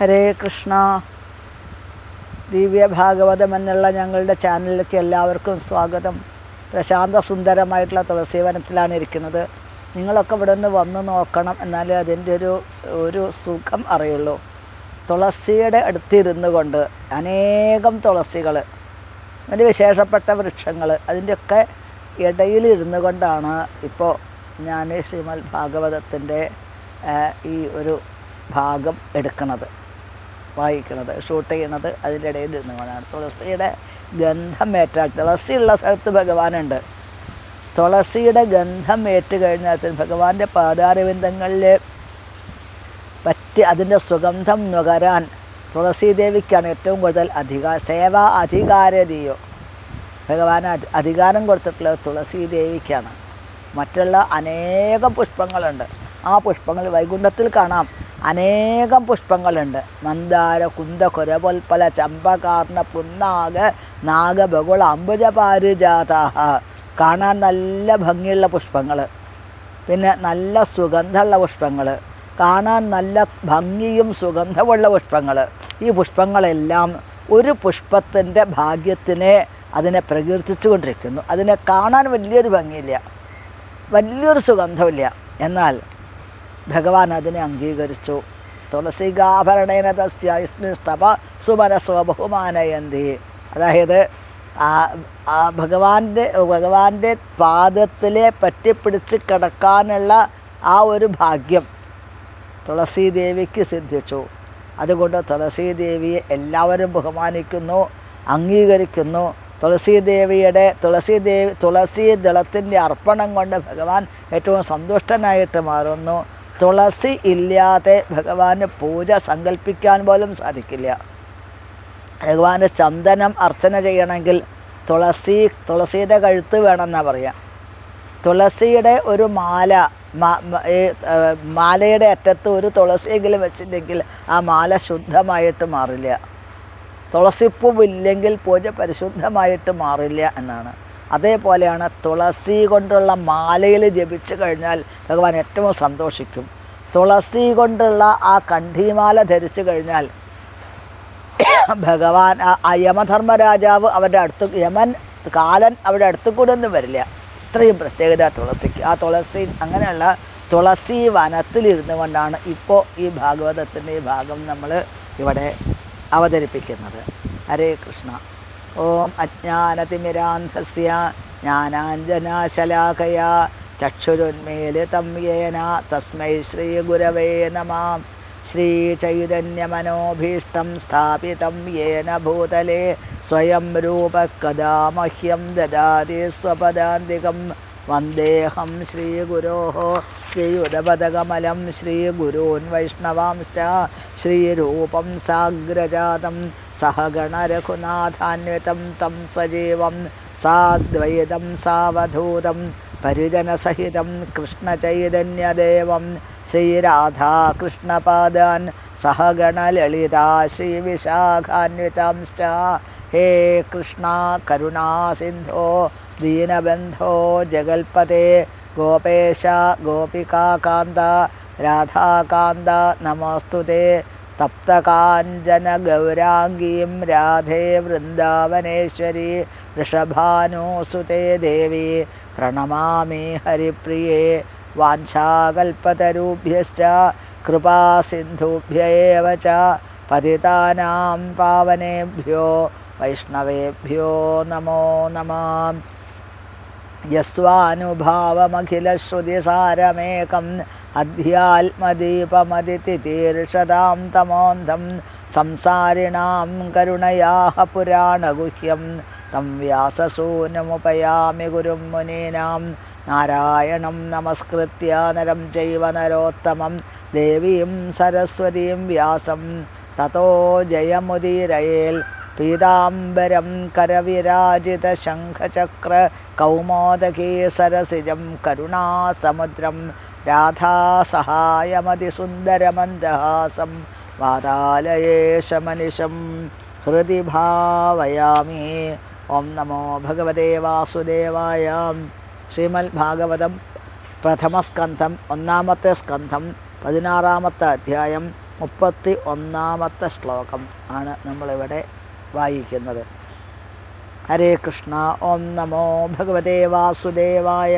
ഹരേ കൃഷ്ണ. ദിവ്യ ഭാഗവതം എന്നുള്ള ഞങ്ങളുടെ ചാനലിലേക്ക് എല്ലാവർക്കും സ്വാഗതം. പ്രശാന്ത സുന്ദരമായിട്ടുള്ള തുളസീവനത്തിലാണ് ഇരിക്കുന്നത്. നിങ്ങളൊക്കെ ഇവിടെ നിന്ന് വന്ന് നോക്കണം എന്നാലേ അതിന്റെ ഒരു ഒരു സുഖം അറിയുള്ളൂ. തുളസിയുടെ അടുത്തിരുന്നു കൊണ്ട് അനേകം തുളസികൾ അതിന്റെ വിശേഷപ്പെട്ട വൃക്ഷങ്ങൾ അതിന്റെയൊക്കെ ഇടയിലിരുന്നു കൊണ്ടാണ് ഇപ്പോൾ ഞാൻ ശ്രീമദ് ഭാഗവതത്തിന്റെ ഈ ഒരു ഭാഗം എടുക്കുന്നത്. വായിക്കുന്നത് ഷൂട്ട് ചെയ്യണത് അതിന്റെ ഇടയിൽ ഇരുന്നു കൊണ്ടാണ്. തുളസിയുടെ ഗന്ധമേറ്റാൽ തുളസിയുള്ള സ്ഥലത്ത് ഭഗവാനുണ്ട്. തുളസിയുടെ ഗന്ധം ഏറ്റ് കഴിഞ്ഞാൽ ഭഗവാന്റെ പാതാരവിന്ദങ്ങളിൽ പറ്റി അതിന്റെ സുഗന്ധം നുകരാൻ തുളസീദേവിക്കാണ് ഏറ്റവും കൂടുതൽ അധികാര സേവാ അധികാരതീയോ ഭഗവാൻ അധി- അധികാരം കൊടുത്തിട്ടുള്ളത് തുളസീദേവിക്കാണ്. മറ്റുള്ള അനേകം പുഷ്പങ്ങളുണ്ട്. ആ പുഷ്പങ്ങൾ വൈകുണ്ഠത്തിൽ കാണാം. അനേകം പുഷ്പങ്ങളുണ്ട്. മന്ദാര കുന്ദ കുരപൊൽപ്പല ചമ്പകാർണ പുന്നാഗ നാഗബകുള അംബുജ പാരിജാതാഹ കാണാൻ നല്ല ഭംഗിയുള്ള പുഷ്പങ്ങൾ പിന്നെ നല്ല സുഗന്ധമുള്ള പുഷ്പങ്ങൾ കാണാൻ നല്ല ഭംഗിയും സുഗന്ധമുള്ള പുഷ്പങ്ങൾ ഈ പുഷ്പങ്ങളെല്ലാം ഒരു പുഷ്പത്തിന്റെ ഭാഗ്യത്തിനെ അതിനെ പ്രകീർത്തിച്ചു കൊണ്ടിരിക്കുന്നു അതിനെ കാണാൻ വലിയൊരു ഭംഗിയില്ല. വലിയൊരു സുഗന്ധമില്ല എന്നാൽ ഭഗവാൻ അതിനെ അംഗീകരിച്ചു. തുളസികാഭരണേന തസ്യസ്തപ സുമനസ്വ സുമനസോ ബഹുമാനയന്തി. അതായത് ആ ആ ഭഗവാന്റെ ഭഗവാന്റെ പാദത്തിലെ പറ്റിപ്പിടിച്ച് കിടക്കാനുള്ള ആ ഒരു ഭാഗ്യം തുളസീദേവിക്ക് സിദ്ധിച്ചു. അതുകൊണ്ട് തുളസീദേവിയെ എല്ലാവരും ബഹുമാനിക്കുന്നു അംഗീകരിക്കുന്നു. തുളസീദേവിയുടെ തുളസീദേവി തുളസീ ദളത്തിന്റെ അർപ്പണം കൊണ്ട് ഭഗവാൻ ഏറ്റവും സന്തുഷ്ടനായിട്ട് മാറുന്നു. തുളസി ഇല്ലാതെ ഭഗവാന് പൂജ സങ്കല്പിക്കാൻ പോലും സാധിക്കില്ല. ഭഗവാന് ചന്ദനം അർച്ചന ചെയ്യണമെങ്കിൽ തുളസി തുളസിയുടെ കഴുത്ത് വേണമെന്നാണ് പറയാം. തുളസിയുടെ ഒരു മാല മാലയുടെ അറ്റത്ത് ഒരു തുളസിയെങ്കിലും വെച്ചില്ലെങ്കിൽ ആ മാല ശുദ്ധമായിട്ട് മാറില്ല. തുളസിപ്പൂവില്ലെങ്കിൽ പൂജ പരിശുദ്ധമായിട്ട് മാറില്ല എന്നാണ്. അതേപോലെയാണ് തുളസി കൊണ്ടുള്ള മാലയിൽ ജപിച്ചു കഴിഞ്ഞാൽ ഭഗവാൻ ഏറ്റവും സന്തോഷിക്കും. തുളസി കൊണ്ടുള്ള ആ കണ്ഠീമാല ധരിച്ചു കഴിഞ്ഞാൽ ഭഗവാൻ ആ- യമധർമ്മ യമധർമ്മരാജാവ് അവരുടെ അടുത്ത് യമൻ കാലൻ അവരുടെ അടുത്ത് കൂടെ ഒന്നും വരില്ല. ഇത്രയും പ്രത്യേകത തുളസിക്ക്. ആ തുളസി അങ്ങനെയുള്ള തുളസി വനത്തിലിരുന്നു കൊണ്ടാണ് ഇപ്പോൾ ഈ ഭാഗവതത്തിന്റെ ഈ ഭാഗം നമ്മൾ ഇവിടെ അവതരിപ്പിക്കുന്നത്. ഹരേ കൃഷ്ണ. ഓം അജ്ഞാനതിമിരാന്ധസ്യ ജ്ഞാനാഞ്ജനാശലാകയ ചക്ഷുരുന്മീലിതം യേന തസ്മൈ ശ്രീഗുരവേ നമാം. ശ്രീചൈതന്യമനോഭീഷ്ടം സ്ഥാപിതം യേന ഭൂതലെ. സ്വയം രൂപകഥാ മഹ്യം ദദാതി സ്വപദാന്തികം. വന്ദേഹം ശ്രീഗുരോ ശ്രീയുതപദകമലം ശ്രീഗുരൂൻ വൈഷ്ണവാംശ്ച ശ്രീരൂപം സാഗ്രജാതം സഹഗണരഘുനാഥാന്വിതം തം സജീവം സാദ്വൈതം സാവധൂതം परिजनसहितं कृष्णचैतन्यदेवं ललिता श्री श्रीविशाखान्वितांश्च। हे कृष्णा करुणासिन्धो दीनबंधो जगल्पते, गोपेश, गोपिका गोपिकाकान्त राधाकान्त, नमोऽस्तु ते। गौरांगी राधे वृंदावनेश्वरी वृषभानुसुते देवी। പ്രണമാമി ഹരിപ്രിയേ വാഞ്ചാകൽപ്പതരുഭ്യശ്ച കൃപാസിന്ധുഭ്യ ഏവ ച പതിതാനാം പാവനേഭ്യോ വൈഷ്ണവേഭ്യോ നമോ നമः. യസ്വാനുഭാവമഖിലശ്രുതിസാരമേകം അധ്യാത്മദീപമതിഥിതീർഷതാം തമോന്ധം സംസാരിണാം കരുണയാഹ പുരാണഗുഹ്യം തം വ്യാസസൂനമുപയാമി ഗുരും മുനീനാം. നാരായണം നമസ്കൃത്യ നരം ചൈവ നരോത്തമം. ദേവീം സരസ്വതീം വ്യാസം. തതോ ജയമുദീരയേൽ. പീതാംബരം കരവിരാജിതശംഖചക്ര കൗമോദകീ സരസിജം കരുണാസമുദ്രം. രാധാസഹായമതിസുന്ദരമന്ദഹാസം. വാതാലയേശമനിശം. ഹൃദി ഭാവയാമി. ഓം നമോ ഭഗവതേ വാസുദേവായ ശ്രീമൽ ഭാഗവതം പ്രഥമസ്കന്ധം ഒന്നാമത്തെ സ്കന്ധം പതിനാറാമത്തെ അധ്യായം മുപ്പത്തി ഒന്നാമത്തെ ശ്ലോകം ആണ് നമ്മളിവിടെ വായിക്കുന്നത്. ഹരേ കൃഷ്ണ ഓം നമോ ഭഗവതേ വാസുദേവായ.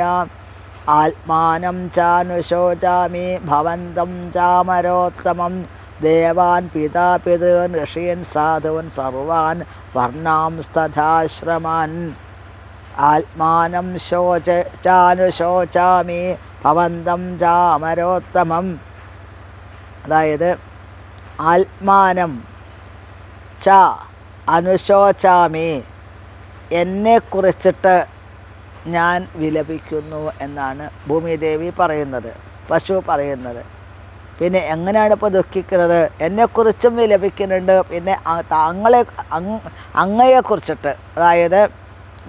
ആത്മാനം ചാനുശോചാമി ഭവന്തം ചാമരോത്തമം. ദേവാൻ പിതാപിതൃൻ ഋഷിയൻ സാധുവൻ സർവാൻ വർണാംസ്തഥാശ്രമാൻ ആത്മാനം ശോച ചാനുശോചാമി ഭവന്തം ചാമരോത്തമം. അതായത് ആത്മാനം ച അനുശോചാമി എന്നെക്കുറിച്ചിട്ട് ഞാൻ വിലപിക്കുന്നു എന്നാണ് ഭൂമിദേവി പറയുന്നത് പശു പറയുന്നത്. പിന്നെ എങ്ങനെയാണ് ഇപ്പോൾ ദുഃഖിക്കുന്നത്? എന്നെക്കുറിച്ചും ലഭിക്കുന്നുണ്ട് പിന്നെ താങ്കളെ അങ് അങ്ങയെക്കുറിച്ചിട്ട്. അതായത്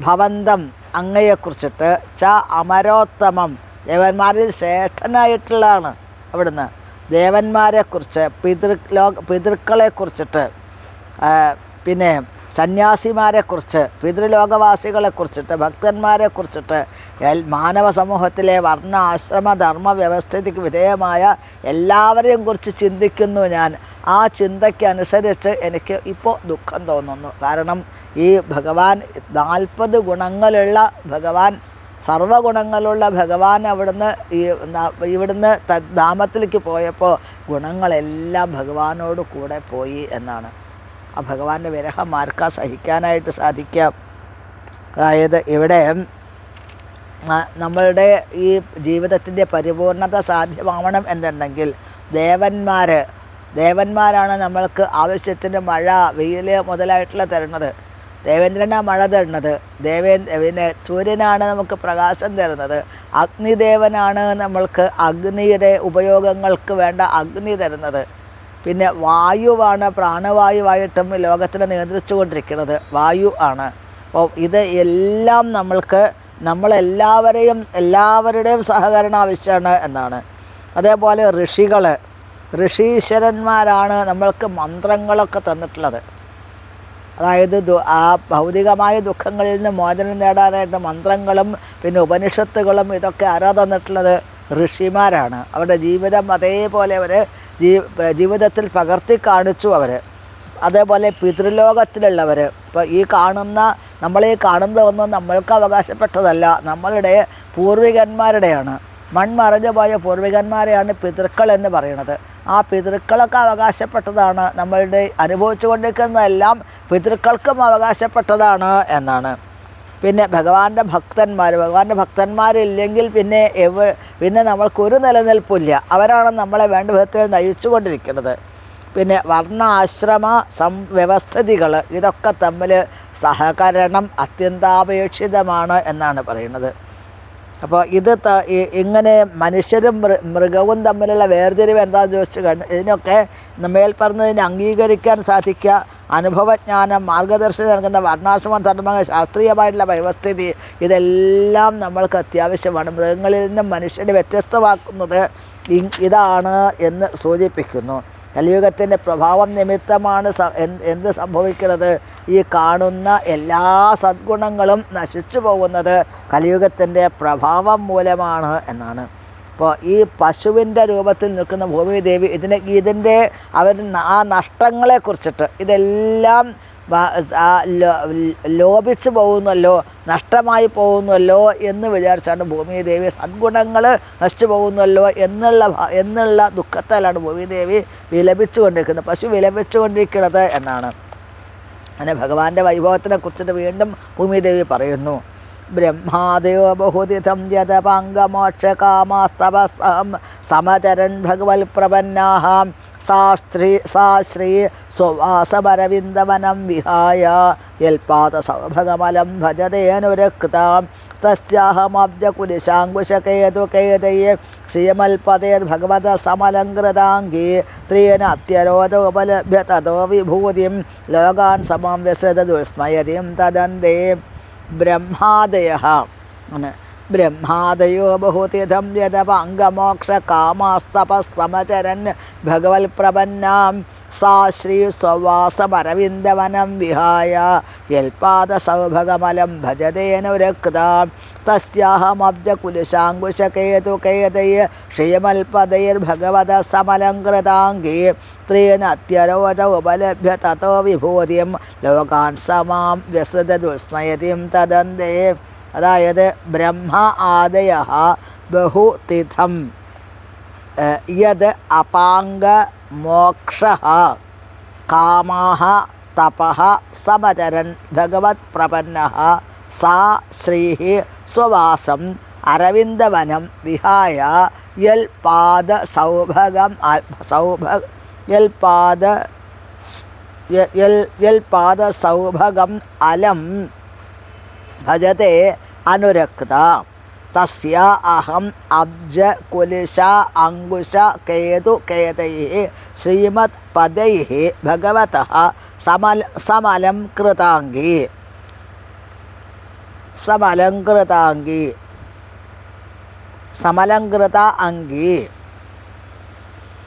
ഭവന്തം അങ്ങയെക്കുറിച്ചിട്ട്. ച അമരോത്തമം. ദേവന്മാരിൽ ശ്രേഷ്ഠനായിട്ടുള്ളതാണ് അവിടുന്ന്. ദേവന്മാരെക്കുറിച്ച് പിതൃ ലോക പിതൃക്കളെക്കുറിച്ചിട്ട്. പിന്നെ സന്യാസിമാരെക്കുറിച്ച് പിതൃലോകവാസികളെക്കുറിച്ചിട്ട് ഭക്തന്മാരെക്കുറിച്ചിട്ട് മാനവ സമൂഹത്തിലെ വർണ ആശ്രമ ധർമ്മ വ്യവസ്ഥിതിക്ക് വിധേയമായ എല്ലാവരെയും കുറിച്ച് ചിന്തിക്കുന്നു ഞാൻ. ആ ചിന്തയ്ക്കനുസരിച്ച് എനിക്ക് ഇപ്പോൾ ദുഃഖം തോന്നുന്നു. കാരണം ഈ ഭഗവാൻ നാൽപ്പത് ഗുണങ്ങളുള്ള ഭഗവാൻ സർവഗുണങ്ങളുള്ള ഭഗവാൻ അവിടുന്ന് ഈ ഇവിടുന്ന് ധാമത്തിലേക്ക് പോയപ്പോൾ ഗുണങ്ങളെല്ലാം ഭഗവാനോട് കൂടെ പോയി എന്നാണ്. ആ ഭഗവാന്റെ വിരഹം ആർക്കാ സഹിക്കാനായിട്ട് സാധിക്കാം? അതായത് ഇവിടെ നമ്മളുടെ ഈ ജീവിതത്തിന്റെ പരിപൂർണത സാധ്യമാവണം എന്നുണ്ടെങ്കിൽ ദേവന്മാർ ദേവന്മാരാണ് നമ്മൾക്ക് ആവശ്യത്തിന് മഴ വെയിൽ മുതലായിട്ടുള്ള തരുന്നത്. ദേവേന്ദ്രനാണ് മഴ തരുന്നത്. ദേവേ പിന്നെ സൂര്യനാണ് നമുക്ക് പ്രകാശം തരുന്നത്. അഗ്നിദേവനാണ് നമ്മൾക്ക് അഗ്നിയുടെ ഉപയോഗങ്ങൾക്ക് വേണ്ട അഗ്നി തരുന്നത്. പിന്നെ വായുവാണ് പ്രാണവായുവായിട്ടും ലോകത്തിനെ നിയന്ത്രിച്ചു കൊണ്ടിരിക്കുന്നത് വായു ആണ്. അപ്പോൾ ഇത് എല്ലാം നമ്മൾക്ക് നമ്മളെല്ലാവരെയും എല്ലാവരുടെയും സഹകരണം ആവശ്യമാണ് എന്നാണ്. അതേപോലെ ഋഷികൾ ഋഷീശ്വരന്മാരാണ് നമ്മൾക്ക് മന്ത്രങ്ങളൊക്കെ തന്നിട്ടുള്ളത്. അതായത് ആ ഭൗതികമായ ദുഃഖങ്ങളിൽ നിന്ന് മോചനം നേടാനായിട്ട് മന്ത്രങ്ങളും പിന്നെ ഉപനിഷത്തുകളും ഇതൊക്കെ ആരാ തന്നിട്ടുള്ളത്? ഋഷിമാരാണ്. അവരുടെ ജീവിതം അതേപോലെ അവർ ജീവിതത്തിൽ പകർത്തി കാണിച്ചു അവർ അതേപോലെ പിതൃലോകത്തിലുള്ളവർ ഇപ്പോൾ ഈ കാണുന്ന ഈ കാണുന്നതൊന്നും നമ്മൾക്ക് അവകാശപ്പെട്ടതല്ല. നമ്മളുടെ പൂർവികന്മാരുടെയാണ്. മൺമറഞ്ഞു പോയ പൂർവികന്മാരെയാണ് പിതൃക്കൾ എന്ന് പറയുന്നത് ആ പിതൃക്കളൊക്കെ അവകാശപ്പെട്ടതാണ്. നമ്മളുടെ അനുഭവിച്ചു കൊണ്ടിരിക്കുന്നതെല്ലാം പിതൃക്കൾക്കും അവകാശപ്പെട്ടതാണ് എന്നാണ്. പിന്നെ ഭഗവാന്റെ ഭക്തന്മാർ ഭഗവാന്റെ ഭക്തന്മാരില്ലെങ്കിൽ പിന്നെ എവ പിന്നെ നമ്മൾക്കൊരു നിലനിൽപ്പില്ല. അവരാണ് നമ്മളെ വേണ്ട വിധത്തിൽ നയിച്ചു കൊണ്ടിരിക്കുന്നത് പിന്നെ വർണാശ്രമ സം വ്യവസ്ഥിതികൾ ഇതൊക്കെ തമ്മിൽ സഹകരണം അത്യന്താപേക്ഷിതമാണ് എന്നാണ് പറയുന്നത്. അപ്പോൾ ഇത് ഇങ്ങനെ മനുഷ്യരും മൃഗവും തമ്മിലുള്ള വേർതിരിവ് എന്താണെന്ന് ചോദിച്ചു കണ്ട് ഇതിനൊക്കെ മേൽ പറഞ്ഞതിനെ അംഗീകരിക്കാൻ സാധിക്കുക. അനുഭവജ്ഞാനം മാർഗദർശനം നൽകുന്ന വർണാശ്രമ ധർമ്മങ്ങൾ ശാസ്ത്രീയമായിട്ടുള്ള വ്യവസ്ഥിതി ഇതെല്ലാം നമ്മൾക്ക് അത്യാവശ്യമാണ്. മൃഗങ്ങളിൽ നിന്നും മനുഷ്യനെ വ്യത്യസ്തമാക്കുന്നത് ഇതാണ് എന്ന് സൂചിപ്പിക്കുന്നു. കലിയുഗത്തിന്റെ പ്രഭാവം നിമിത്തമാണ് എന്ത് സംഭവിക്കുന്നത്? ഈ കാണുന്ന എല്ലാ സദ്ഗുണങ്ങളും നശിച്ചു പോകുന്നത് കലിയുഗത്തിന്റെ പ്രഭാവം മൂലമാണ് എന്നാണ്. അപ്പോൾ ഈ പശുവിന്റെ രൂപത്തിൽ നിൽക്കുന്ന ഭൂമിദേവി ഇതിനെ ഇതിന്റെ അവർ ആ നഷ്ടങ്ങളെക്കുറിച്ചിട്ട് ഇതെല്ലാം ലോപിച്ചു പോകുന്നല്ലോ നഷ്ടമായി പോകുന്നല്ലോ എന്ന് വിചാരിച്ചാണ് ഭൂമിദേവി സദ്ഗുണങ്ങൾ നശിച്ചു പോകുന്നല്ലോ എന്നുള്ള എന്നുള്ള ദുഃഖത്താലാണ് ഭൂമിദേവി വിലപിച്ചുകൊണ്ടിരിക്കുന്നത് പശു വിലപിച്ചുകൊണ്ടിരിക്കുന്നത് എന്നാണ്. അങ്ങനെ ഭഗവാന്റെ വൈഭവത്തിനെ കുറിച്ചിട്ട് വീണ്ടും ഭൂമിദേവി പറയുന്നു. ബ്രഹ്മാദേവ ബഹുതിഥം യഥപാംഗമോക്ഷകാമാസ്തവസം സമചരൻ ഭഗവത് പ്രപന്നാഹാം സാശ്രീ സാ ശ്രീ സ്വവാസമരവിന്ദവനം വിഹായ യൽപാത സൗഭഗമലം ഭജതേനുരക്താം തസ്യാഹമബ്ജകുലിശാങ്കുശകേതുകേതയെ ശ്രീമൽപതേർഭഗവത സമലങ്കൃതാംഗീ ത്രീന അത്യരോചോപലഭ്യ തതോ വിഭൂതിം ലോകാൻ സമം വ്യസൃത ദുസ്മയതിം തദന്തേ ബ്രഹ്മാദയ ആണ് ബ്രഹ്മാദയോ ബഹുതിഥം യഥപാംഗമോക്ഷകാമാസ്തപസ്സമചരൻ ഭഗവത് പ്രപന്നാം സാ ശ്രീ സ്വവാസമരവിന്ദവനം വിഹായ യൽപാദസൗഭഗമലം ഭജതേനുരക്താം തസ്യാഹമബ്ജകുലശാങ്കുശകേതുകേതയ ശ്രീമൽപദൈർഭഗവത സമലങ്കൃതാംഗേ ത്രീനത്യരോച ഉപലഭ്യ തോ വിഭൂതിയും ലോകാൻ സമാം വ്യസൃത ദുസ്മയതിയും തദന്തേ. അതായത് ബ്രഹ്മ ആദയ ബഹുതിഥം ഏഹ്, യത് അപാംഗ മോക്ഷ കാമാഹ തപഹ സമചരൻ ഭഗവത് പ്രപന്ന സാ ശ്രീ സ്വവാസം അരവിന്ദവനം വിഹായ യൽ പാദ സൗഭഗം സൗഭ യൽ പാദ യൽ പാദ സൗഭഗം അലം भजते अनुरक्ता। अहम अब्ज कुलिश अंगुश केतु केत श्रीमत्पद भगवत समल समलंकृतांगी समलंकृतांगी समलंकृता अंगी।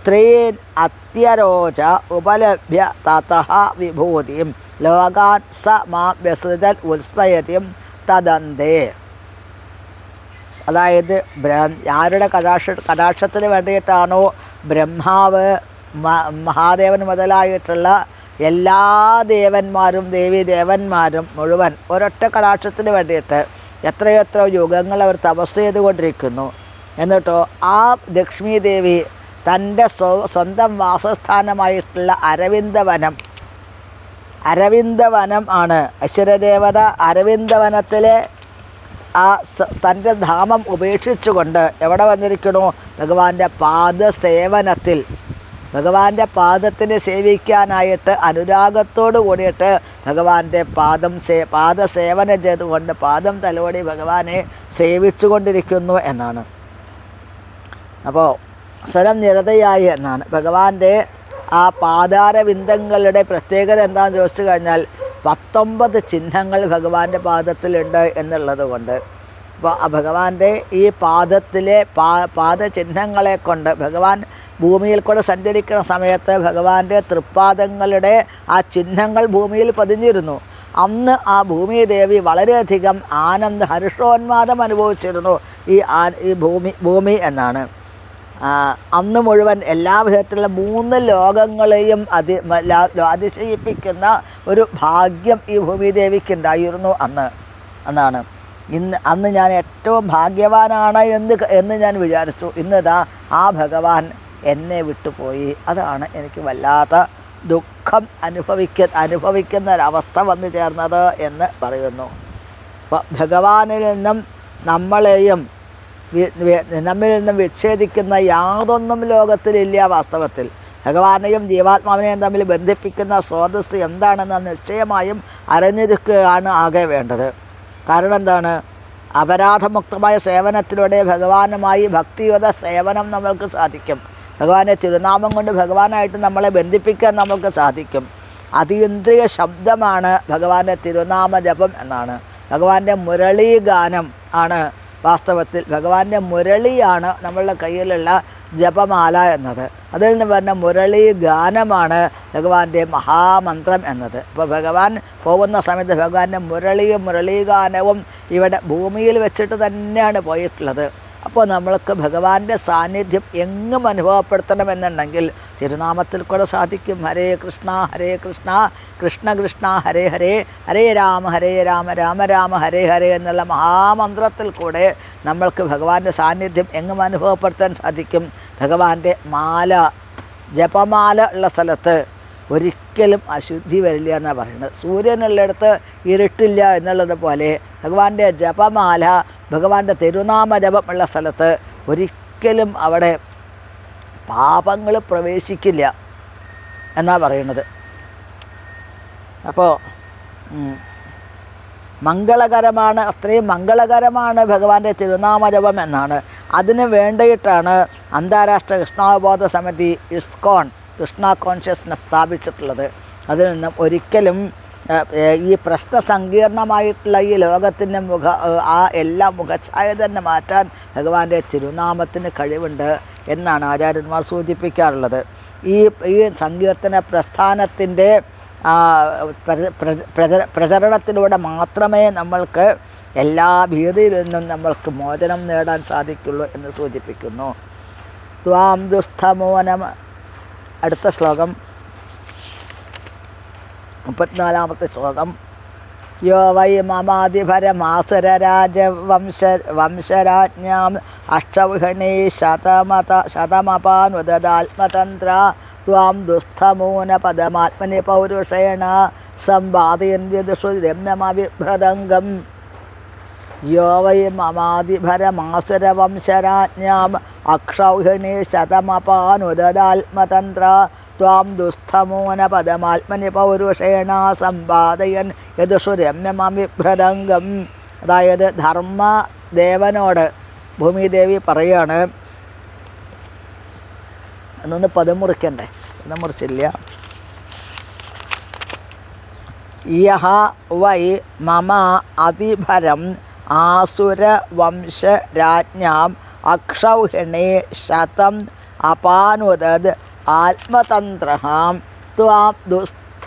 त्रीन अत्यरोच उपलभ्य तथा विभूति ലോകാൻ സ മാ വ്യസൃതൽ ഉത്സ്മയതിയും തദന്തേ. അതായത് ആരുടെ കടാക്ഷ കടാക്ഷത്തിന് വേണ്ടിയിട്ടാണോ ബ്രഹ്മാവ് മഹാദേവൻ മുതലായിട്ടുള്ള എല്ലാ ദേവന്മാരും ദേവി ദേവന്മാരും മുഴുവൻ ഒരൊറ്റ കടാക്ഷത്തിന് വേണ്ടിയിട്ട് എത്രയെത്ര യുഗങ്ങൾ അവർ തപസ് ചെയ്തുകൊണ്ടിരിക്കുന്നു. എന്നിട്ടോ ആ ലക്ഷ്മി ദേവി തന്റെ സ്വ സ്വന്തം വാസസ്ഥാനമായിട്ടുള്ള അരവിന്ദവനം അരവിന്ദവനം ആണ്. അശ്വരദേവത അരവിന്ദവനത്തിലെ ആ തന്റെ ധാമം ഉപേക്ഷിച്ചുകൊണ്ട് എവിടെ വന്നിരിക്കണു? ഭഗവാന്റെ പാദസേവനത്തിൽ. ഭഗവാന്റെ പാദത്തിനെ സേവിക്കാനായിട്ട് അനുരാഗത്തോട് കൂടിയിട്ട് ഭഗവാന്റെ പാദം സേ പാദസേവനം ചെയ്തുകൊണ്ട് പാദം തലോടി ഭഗവാനെ സേവിച്ചു കൊണ്ടിരിക്കുന്നു എന്നാണ്. അപ്പോൾ സ്വരം നിരതയായി എന്നാണ്. ഭഗവാന്റെ ആ പാതാരവിന്ദങ്ങളുടെ പ്രത്യേകത എന്താണെന്ന് ചോദിച്ചു കഴിഞ്ഞാൽ പത്തൊമ്പത് ചിഹ്നങ്ങൾ ഭഗവാന്റെ പാദത്തിലുണ്ട് എന്നുള്ളത് കൊണ്ട്. അപ്പോൾ ആ ഭഗവാന്റെ ഈ പാദത്തിലെ പാ പാദചിഹ്നങ്ങളെ കൊണ്ട് ഭഗവാൻ ഭൂമിയിൽ കൂടെ സഞ്ചരിക്കുന്ന സമയത്ത് ഭഗവാന്റെ തൃപ്പാദങ്ങളുടെ ആ ചിഹ്നങ്ങൾ ഭൂമിയിൽ പതിഞ്ഞിരുന്നു. അന്ന് ആ ഭൂമി ദേവി വളരെയധികം ആനന്ദ ഹർഷോന്മാദം അനുഭവിച്ചിരുന്നു ഈ ആ ഈ ഭൂമി ഭൂമി എന്നാണ്. അന്ന് മുഴുവൻ എല്ലാ വിധത്തിലുള്ള മൂന്ന് ലോകങ്ങളെയും അതി അതിശയിപ്പിക്കുന്ന ഒരു ഭാഗ്യം ഈ ഭൂമിദേവിക്കുണ്ടായിരുന്നു അന്ന്. എന്നാണ് ഇന്ന് അന്ന് ഞാൻ ഏറ്റവും ഭാഗ്യവാനാണ് എന്ന് എന്ന് ഞാൻ വിചാരിച്ചു. ഇന്നിതാ ആ ഭഗവാൻ എന്നെ വിട്ടുപോയി. അതാണ് എനിക്ക് വല്ലാത്ത ദുഃഖം അനുഭവിക്ക അനുഭവിക്കുന്ന ഒരവസ്ഥ വന്നു ചേർന്നത് എന്ന് പറയുന്നു. അപ്പോൾ ഭഗവാനിൽ നിന്നും നമ്മളെയും നമ്മിൽ നിന്ന് വിച്ഛേദിക്കുന്ന യാതൊന്നും ലോകത്തിലില്ല വാസ്തവത്തിൽ. ഭഗവാനെയും ജീവാത്മാവിനെയും തമ്മിൽ ബന്ധിപ്പിക്കുന്ന സ്രോതസ് എന്താണെന്ന് നിശ്ചയമായും അറിഞ്ഞിരിക്കുകയാണ് ആകെ വേണ്ടത്. കാരണം എന്താണ്? അപരാധമുക്തമായ സേവനത്തിലൂടെ ഭഗവാനുമായി ഭക്തിയുത സേവനം നമ്മൾക്ക് സാധിക്കും. ഭഗവാനെ തിരുനാമം കൊണ്ട് ഭഗവാനായിട്ട് നമ്മളെ ബന്ധിപ്പിക്കാൻ നമുക്ക് സാധിക്കും. അതീന്ദ്രിയ ശബ്ദമാണ് ഭഗവാന്റെ തിരുനാമ ജപം എന്നാണ്. ഭഗവാന്റെ മുരളീഗാനം ആണ് വാസ്തവത്തിൽ ഭഗവാന്റെ മുരളിയാണ് നമ്മളുടെ കയ്യിലുള്ള ജപമാല എന്നത്. അതിൽ നിന്ന് പറഞ്ഞ മുരളി ഗാനമാണ് ഭഗവാന്റെ മഹാമന്ത്രം എന്നത്. അപ്പോൾ ഭഗവാൻ പോകുന്ന സമയത്ത് ഭഗവാന്റെ മുരളിയും മുരളീഗാനവും ഇവിടെ ഭൂമിയിൽ വെച്ചിട്ട് തന്നെയാണ് പോയിട്ടുള്ളത്. അപ്പോൾ നമ്മൾക്ക് ഭഗവാന്റെ സാന്നിധ്യം എങ്ങും അനുഭവപ്പെടുത്തണമെന്നുണ്ടെങ്കിൽ തിരുനാമത്തിൽ കൂടെ സാധിക്കും. ഹരേ കൃഷ്ണ ഹരേ കൃഷ്ണ കൃഷ്ണ കൃഷ്ണ ഹരേ ഹരേ ഹരേ രാമ ഹരേ രാമ രാമ രാമ ഹരേ ഹരേ എന്നുള്ള മഹാമന്ത്രത്തിൽ കൂടെ നമ്മൾക്ക് ഭഗവാന്റെ സാന്നിധ്യം എങ്ങും അനുഭവപ്പെടുത്താൻ സാധിക്കും. ഭഗവാന്റെ മാല ജപമാല ഉള്ള സ്ഥലത്ത് ഒരിക്കലും അശുദ്ധി വരില്ല എന്നാണ് പറയുന്നത്. സൂര്യനുള്ളിടത്ത് ഇരുട്ടില്ല എന്നുള്ളത് പോലെ ഭഗവാന്റെ ജപമാല ഭഗവാന്റെ തിരുനാമ ജപമുള്ള സ്ഥലത്ത് ഒരിക്കലും അവിടെ പാപങ്ങൾ പ്രവേശിക്കില്ല എന്നാണ് പറയുന്നത്. അപ്പോൾ മംഗളകരമാണ് അത്രയും മംഗളകരമാണ് ഭഗവാന്റെ തിരുനാമജപം എന്നാണ്. അതിന് വേണ്ടിയിട്ടാണ് അന്താരാഷ്ട്ര കൃഷ്ണാവബോധ സമിതി ഇസ്കോൺ കൃഷ്ണ കോൺഷ്യസ്നസ് സ്ഥാപിച്ചിട്ടുള്ളത്. അതിൽ നിന്നും ഒരിക്കലും ഈ പ്രശ്ന സങ്കീർണമായിട്ടുള്ള ഈ ലോകത്തിന്റെ മുഖ ആ എല്ലാ മുഖഛായ തന്നെ മാറ്റാൻ ഭഗവാന്റെ തിരുനാമത്തിന് കഴിവുണ്ട് എന്നാണ് ആചാര്യന്മാർ സൂചിപ്പിക്കാറുള്ളത്. ഈ ഈ സങ്കീർത്തന പ്രസ്ഥാനത്തിന്റെ പ്രചരണത്തിലൂടെ മാത്രമേ നമ്മൾക്ക് എല്ലാ ഭീതിയിൽ നിന്നും നമ്മൾക്ക് മോചനം നേടാൻ സാധിക്കുള്ളൂ എന്ന് സൂചിപ്പിക്കുന്നു. ത്വാം ദുസ്ഥമോനം അടുത്ത ശ്ലോകം. മുപ്പത്തിനാലാമത്തെ ശ്ലോകം. യോ വൈ മമാതിഭരമാസുരരാജവംശ വംശരാജ്ഞാം അഷ്ടവിഹണീ ശതമത ശതമപാനുദാത്മതന്ത്ര ത്വാം ദുസ്ഥമൂന പദമാത്മനി പൗരുഷേണ സമ്പാദയൻ വിദുഷു രമ്യമവിഭ്രദംഗം യോ വൈ മമാതിഭരമാസുരവംശരാജ്ഞാം അക്ഷൗഹിണി ശതമപാനുദാത്മതന്ത്ര ത്വാം ദുസ്ഥമൂനപദമാത്മനി പൗരുഷേണ സമ്പാദയൻ. യദുഷു രമ്യമവിഭ്രദംഗം അതായത് ധർമ്മദേവനോട് ഭൂമിദേവി പറയാണ്. എന്നൊന്ന് പദം മുറിക്കണ്ടേ? പദം മുറിച്ചില്ല. യഹ വൈ മമ അതിഭരം ആസുരവംശരാജ്ഞാം അക്ഷൗഹിണേ ശതം അപാനുദത് ആത്മതന്ത്രഹാം. ത്വാം ദുസ്ഥ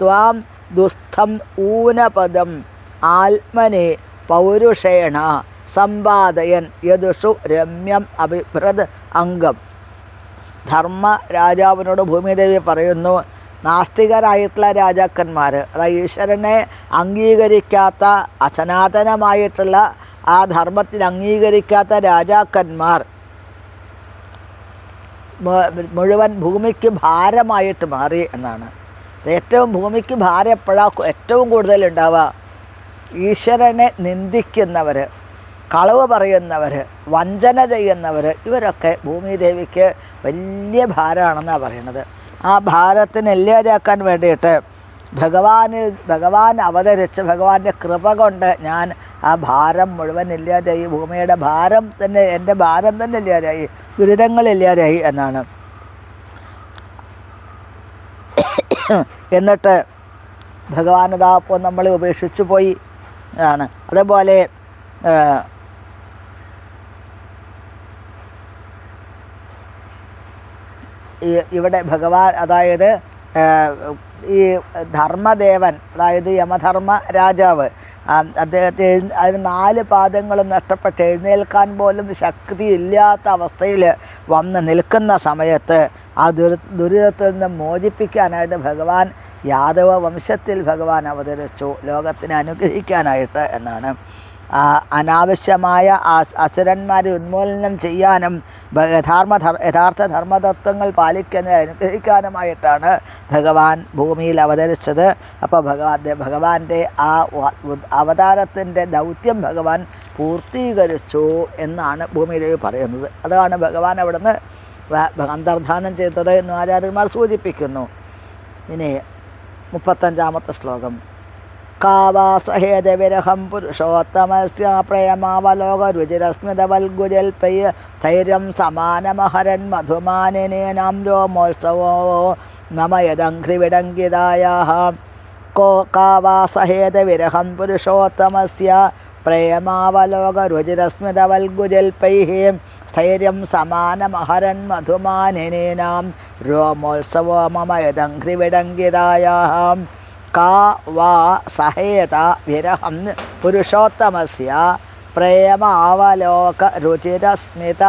ത്വാം ദുസ്ഥം ഊനപദം ആത്മനെ പൗരുഷേണ സമ്പാദയൻ യദുഷു രമ്യം അഭിഭ്രത് അംഗം. ധർമ്മ രാജാവിനോട് ഭൂമിദേവി പറയുന്നു നാസ്തികരായിട്ടുള്ള രാജാക്കന്മാർ അതായത് ഈശ്വരനെ അംഗീകരിക്കാത്ത അസനാതനമായിട്ടുള്ള ആ ധർമ്മത്തിൽ അംഗീകരിക്കാത്ത രാജാക്കന്മാർ മുഴുവൻ ഭൂമിക്ക് ഭാരമായിട്ട് മാറി എന്നാണ്. ഏറ്റവും ഭൂമിക്ക് ഭാരം എപ്പോഴാണ് ഏറ്റവും കൂടുതൽ ഉണ്ടാവുക ഈശ്വരനെ നിന്ദിക്കുന്നവർ കളവ് പറയുന്നവർ വഞ്ചന ചെയ്യുന്നവർ ഇവരൊക്കെ ഭൂമിദേവിക്ക് വലിയ ഭാരമാണെന്നാണ് പറയണത് ആ ഭാരത്തിന് ഇല്ലാതാക്കാൻ വേണ്ടിയിട്ട് ഭഗവാനിൽ ഭഗവാൻ അവതരിച്ച് ഭഗവാന്റെ കൃപ കൊണ്ട് ഞാൻ ആ ഭാരം മുഴുവൻ ഇല്ലാതായി ഭൂമിയുടെ ഭാരം തന്നെ എന്റെ ഭാരം തന്നെ ഇല്ലാതായി ദുരിതങ്ങൾ ഇല്ലാതായി എന്നാണ്. എന്നിട്ട് ഭഗവാനതാ അപ്പോൾ നമ്മളെ ഉപേക്ഷിച്ചു പോയി അതാണ് അതുപോലെ ഇവിടെ ഭഗവാൻ അതായത് ഈ ധർമ്മദേവൻ അതായത് യമധർമ്മ രാജാവ് അദ്ദേഹത്തെ അതിന് നാല് പാദങ്ങളും നഷ്ടപ്പെട്ട് എഴുന്നേൽക്കാൻ പോലും ശക്തി ഇല്ലാത്ത അവസ്ഥയിൽ വന്ന് നിൽക്കുന്ന സമയത്ത് ആ ദുരി ദുരിതത്തിൽ നിന്ന് മോചിപ്പിക്കാനായിട്ട് ഭഗവാൻ യാദവ വംശത്തിൽ ഭഗവാൻ അവതരിച്ചു. ലോകത്തിനെ അനുഗ്രഹിക്കാനായിട്ട് എന്നാണ്. അനാവശ്യമായ അസുരന്മാരെ ഉന്മൂലനം ചെയ്യാനും ഭ- യഥാർത്ഥ ധർ- യഥാർത്ഥ ധർമ്മതത്വങ്ങൾ പാലിക്കുന്ന അനുഗ്രഹിക്കാനുമായിട്ടാണ് ഭഗവാൻ ഭൂമിയിൽ അവതരിച്ചത്. അപ്പോൾ ഭഗവാൻ ഭഗവാന്റെ ആ അവതാരത്തിന്റെ ദൗത്യം ഭഗവാൻ പൂർത്തീകരിച്ചു എന്നാണ് ഭൂമിദേവി പറയുന്നത്. അതാണ് ഭഗവാൻ അവിടുന്ന് അന്തർധാനം ചെയ്തത് എന്ന് ആചാര്യന്മാർ സൂചിപ്പിക്കുന്നു. ഇനി മുപ്പത്തഞ്ചാമത്തെ ശ്ലോകം. കാവാസഹേദവിരഹം പുരുഷോത്തമസ്യ പ്രേമാവലോകരുചിരസ്മിതവൽഗുജൽപൈ സ്ഥൈര്യം സമാനമഹരൻ മധുമാനിനേനാം രോമോത്സവോ നമ യദംഘ്രിവിടങ്കിതായ കോ കാവാസഹേതവിരഹം പുരുഷോത്തമസ്യ പ്രേമാവലോകരുചിരസ്മിതവൽഗുജൽപ്പൈ സ്ഥൈര്യം സമാനമഹരൻ മധുമാനിനേനാം രോമോത്സവോ മമ യദഘ്രിവിടങ്കിതായാः കാ വാ സഹേത വിരഹം പുരുഷോത്തമസ്യ പ്രേമാവലോക രുചിരസ്മിത